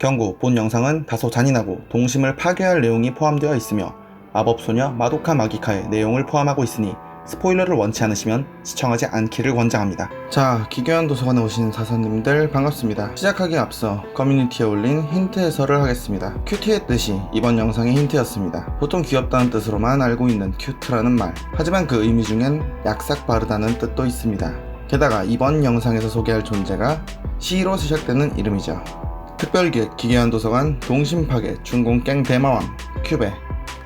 경고, 본 영상은 다소 잔인하고 동심을 파괴할 내용이 포함되어 있으며 마법소녀 마도카 마기카의 내용을 포함하고 있으니 스포일러를 원치 않으시면 시청하지 않기를 권장합니다. 자, 기괴한 도서관에 오신 사사님들 반갑습니다. 시작하기에 앞서 커뮤니티에 올린 힌트 해설을 하겠습니다. 큐티의 뜻이 이번 영상의 힌트였습니다. 보통 귀엽다는 뜻으로만 알고 있는 큐트라는 말. 하지만 그 의미 중엔 약삭 바르다는 뜻도 있습니다. 게다가 이번 영상에서 소개할 존재가 시로 시작되는 이름이죠. 특별기획 기괴한 도서관 동심파괴 중공깽 대마왕 큐베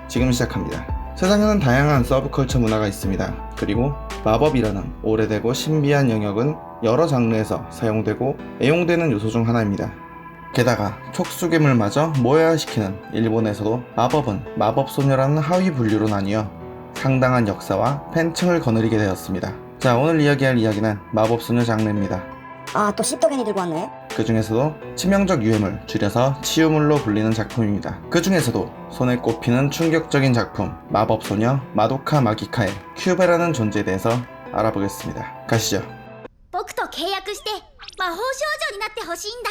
지금 시작합니다. 세상에는 다양한 서브컬처 문화가 있습니다. 그리고 마법이라는 오래되고 신비한 영역은 여러 장르에서 사용되고 애용되는 요소 중 하나입니다. 게다가 촉수괴물마저 모여시키는 일본에서도 마법은 마법소녀라는 하위 분류로 나뉘어 상당한 역사와 팬층을 거느리게 되었습니다. 자, 오늘 이야기할 이야기는 마법소녀 장르입니다. 아또 씹덕이니 들고 왔네 그 중에서도 치명적 유해물, 줄여서 치유물로 불리는 작품입니다. 그 중에서도 손에 꼽히는 충격적인 작품, 마법소녀 마도카 마기카의 큐베라는 존재에 대해서 알아보겠습니다. 가시죠. 僕と契約して魔法少女になってほしいんだ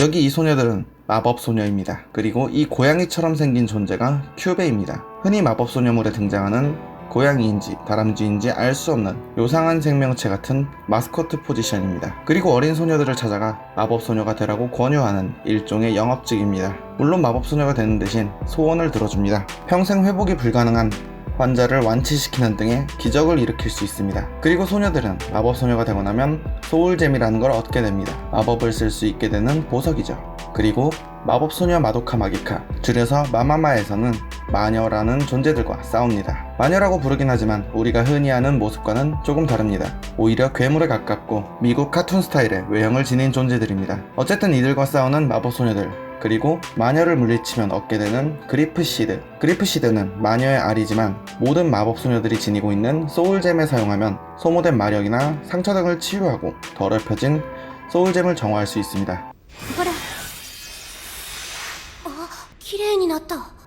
여기 이 소녀들은 마법소녀입니다. 그리고 이 고양이처럼 생긴 존재가 큐베입니다. 흔히 마법소녀물에 등장하는 고양이인지 다람쥐인지 알 수 없는 요상한 생명체 같은 마스코트 포지션입니다. 그리고 어린 소녀들을 찾아가 마법소녀가 되라고 권유하는 일종의 영업직입니다. 물론 마법소녀가 되는 대신 소원을 들어줍니다. 평생 회복이 불가능한 환자를 완치시키는 등의 기적을 일으킬 수 있습니다. 그리고 소녀들은 마법소녀가 되고 나면 소울잼이라는 걸 얻게 됩니다. 마법을 쓸 수 있게 되는 보석이죠. 그리고 마법소녀 마도카 마기카, 줄여서 마마마에서는 마녀라는 존재들과 싸웁니다. 마녀라고 부르긴 하지만 우리가 흔히 아는 모습과는 조금 다릅니다. 오히려 괴물에 가깝고 미국 카툰 스타일의 외형을 지닌 존재들입니다. 어쨌든 이들과 싸우는 마법소녀들, 그리고 마녀를 물리치면 얻게 되는 그리프시드. 그리프시드는 마녀의 알이지만 모든 마법소녀들이 지니고 있는 소울잼에 사용하면 소모된 마력이나 상처 등을 치유하고 더럽혀진 소울잼을 정화할 수 있습니다. 그래. 어, 기레이 났다.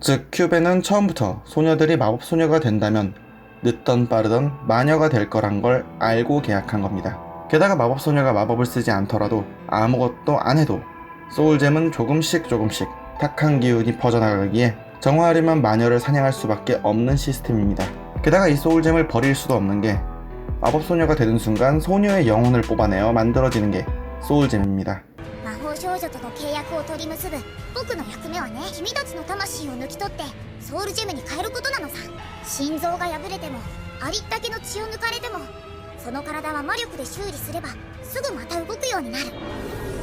즉 큐베는 처음부터 소녀들이 마법 소녀가 된다면 늦던 빠르던 마녀가 될 거란 걸 알고 계약한 겁니다. 게다가 마법 소녀가 마법을 쓰지 않더라도 아무것도 안 해도 소울잼은 조금씩 조금씩 탁한 기운이 퍼져나가기에 정화하려면 마녀를 사냥할 수밖에 없는 시스템입니다. 게다가 이 소울잼을 버릴 수도 없는 게 마법 소녀가 되는 순간 소녀의 영혼을 뽑아내어 만들어지는 게 소울잼입니다. 魔法少女との契約を取り結ぶ僕の役目はね君たちの魂を抜き取ってソウルジェムに変えることなのさ心臓が破れてもありったけの血を抜かれてもその体は魔力で修理すればすぐまた動くようになる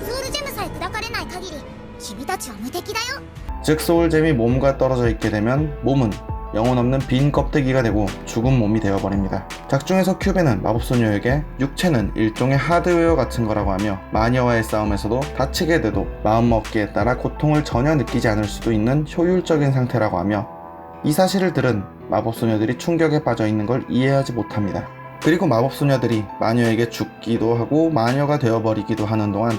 ソウルジェムさえ砕かれない限り君たちは無敵だよ 즉 소울잼이 몸과 떨어져 있게 되면 몸은 영혼 없는 빈 껍데기가 되고 죽은 몸이 되어버립니다. 작중에서 큐베는 마법소녀에게 육체는 일종의 하드웨어 같은 거라고 하며 마녀와의 싸움에서도 다치게 돼도 마음먹기에 따라 고통을 전혀 느끼지 않을 수도 있는 효율적인 상태라고 하며 이 사실을 들은 마법소녀들이 충격에 빠져 있는 걸 이해하지 못합니다. 그리고 마법소녀들이 마녀에게 죽기도 하고 마녀가 되어버리기도 하는 동안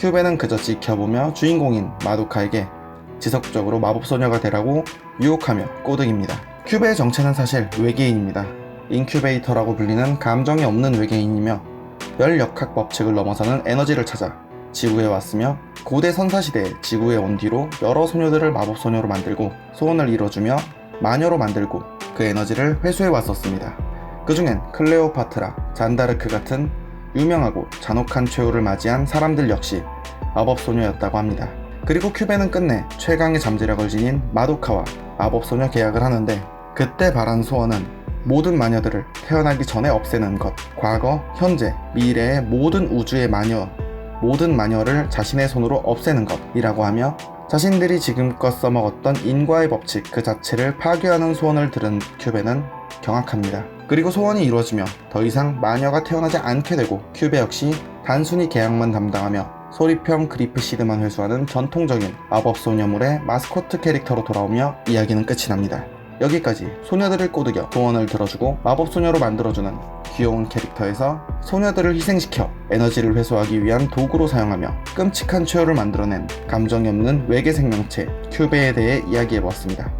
큐베는 그저 지켜보며 주인공인 마도카에게 지속적으로 마법소녀가 되라고 유혹하며 꼬드깁니다. 큐베의 정체는 사실 외계인입니다. 인큐베이터라고 불리는 감정이 없는 외계인이며 별 역학 법칙을 넘어서는 에너지를 찾아 지구에 왔으며 고대 선사시대에 지구에 온 뒤로 여러 소녀들을 마법소녀로 만들고 소원을 이뤄주며 마녀로 만들고 그 에너지를 회수해 왔었습니다. 그 중엔 클레오파트라, 잔다르크 같은 유명하고 잔혹한 최후를 맞이한 사람들 역시 마법소녀였다고 합니다. 그리고 큐베는 끝내 최강의 잠재력을 지닌 마도카와 마법소녀 계약을 하는데 그때 바란 소원은 모든 마녀들을 태어나기 전에 없애는 것. 과거, 현재, 미래의 모든 우주의 마녀, 모든 마녀를 자신의 손으로 없애는 것이라고 하며 자신들이 지금껏 써먹었던 인과의 법칙 그 자체를 파괴하는 소원을 들은 큐베는 경악합니다. 그리고 소원이 이루어지며 더 이상 마녀가 태어나지 않게 되고 큐베 역시 단순히 계약만 담당하며 소리평 그리프 시드만 회수하는 전통적인 마법 소녀물의 마스코트 캐릭터로 돌아오며 이야기는 끝이 납니다. 여기까지 소녀들을 꼬드겨 소원을 들어주고 마법 소녀로 만들어주는 귀여운 캐릭터에서 소녀들을 희생시켜 에너지를 회수하기 위한 도구로 사용하며 끔찍한 최후를 만들어낸 감정이 없는 외계 생명체 큐베에 대해 이야기해보았습니다.